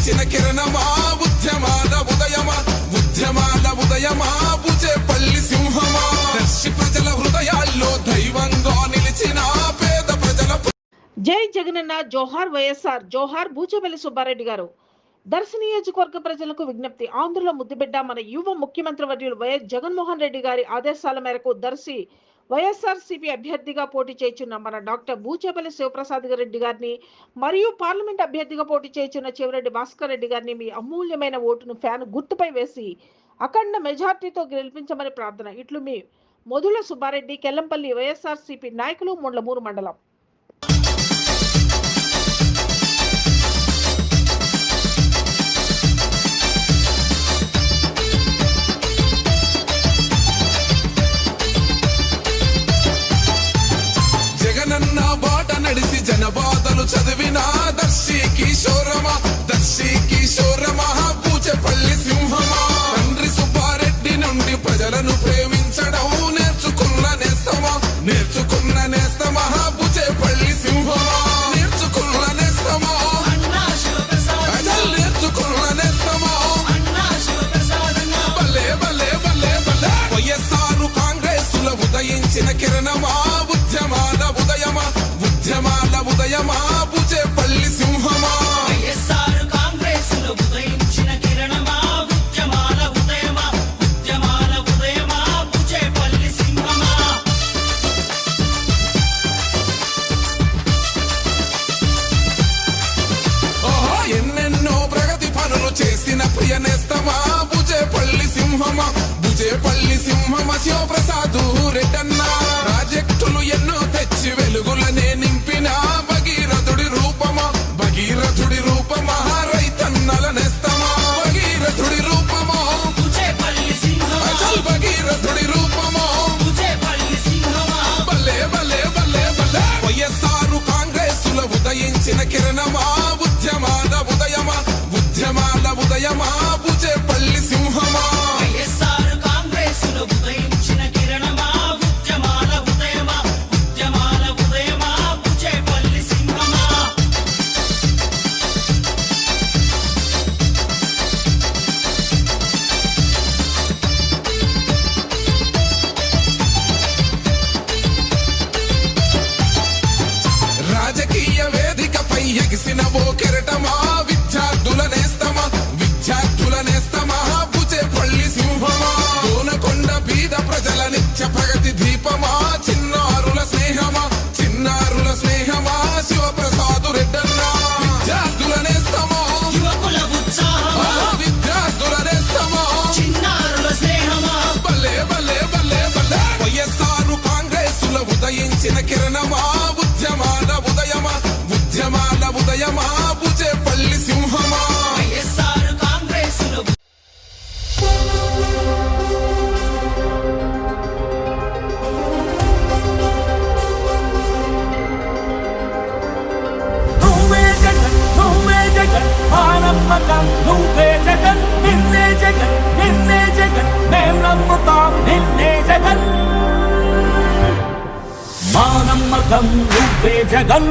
ఉదయించిన కిరణమా ఉద్యమాల ఉదయమా? ఉద్యమాల ఉదయమా? బుజేపల్లి సింహమా? దర్శి ప్రజల హృదయాల్లో దైవంగా నిలిచిన పేద ప్రజల జై జగనన్న జోహార్ వైఎస్ఆర్ జోహార్ బూచపల్లి సుబ్బారెడ్డి గారు. దర్శ నియోజకవర్గ ప్రజలకు విజ్ఞప్తి. ఆంధ్రలో ముద్దుబిడ్డ మన యువ ముఖ్యమంత్రి వర్యులు వైఎస్ జగన్మోహన్ రెడ్డి గారి ఆదేశాల మేరకు దర్శి వైఎస్ఆర్సీపీ అభ్యర్థిగా పోటీ చేయుచున్న మన డాక్టర్ బూచేపల్లి శివప్రసాద్ రెడ్డి గారిని మరియు పార్లమెంట్ అభ్యర్థిగా పోటీ చేయుచున్న చివరెడ్డి భాస్కర్ రెడ్డి గారిని మీ అమూల్యమైన ఓటును ఫ్యాన్ గుర్తుపై వేసి అఖండ మెజార్టీతో గెలిపించమని ప్రార్థన. ఇట్లు మీ మొదుల సుబ్బారెడ్డి కెల్లంపల్లి వైఎస్ఆర్సీపీ నాయకులు ముండ్లమూరు మండలం. చేసిన ప్రియ నేస్తమా బుజేపల్లి సింహమా? బుజేపల్లి సింహమ? శివప్రసాదు రెడ్డన్న? ఉదయమా బుజేపల్లి సింహమా? కాంగ్రెసులో నువ్వే జగన్ నిన్నే జగన్ నిన్నే జగన్ మేం నమ్ముతాం నిన్నే జగన్. మానమ్మకం నువ్వే జగన్.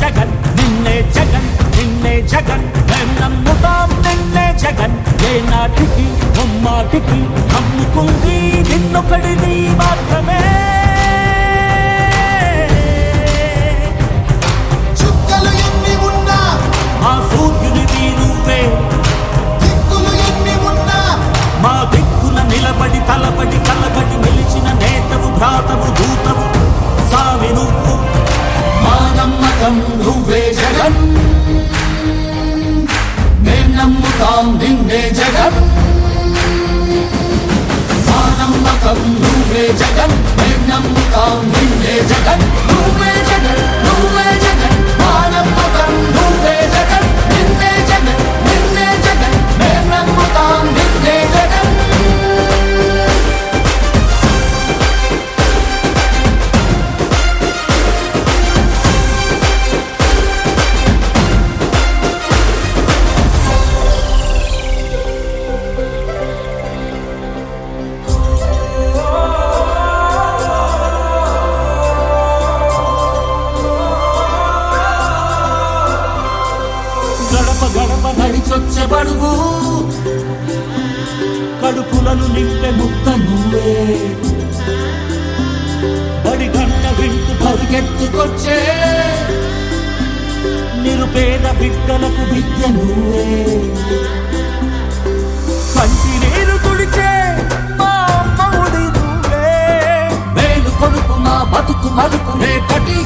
జగన్ నిన్నే జగన్ నిన్నే జగన్. మేం నమ్ముతాం నిన్నే జగన్. ఏ నాటికి ముమ్మాటికి నమ్ముకుంది నిన్నొకడిని నమ్మకం నువ్వే జగన్ నమ్మకం నువ్వే జగన్ జగన్ నువ్వు కడుపులను నింపే ముక్త నువ్వే బడి గంట వింటూ పరిగెత్తుకొచ్చే. నిరుపేద బిడ్డలకు విద్య నువ్వే కంటి నీరు తుడిచే మా అమ్మఒడి నువ్వే వేలు కొడుకు మా బతుకు మలుపు కటి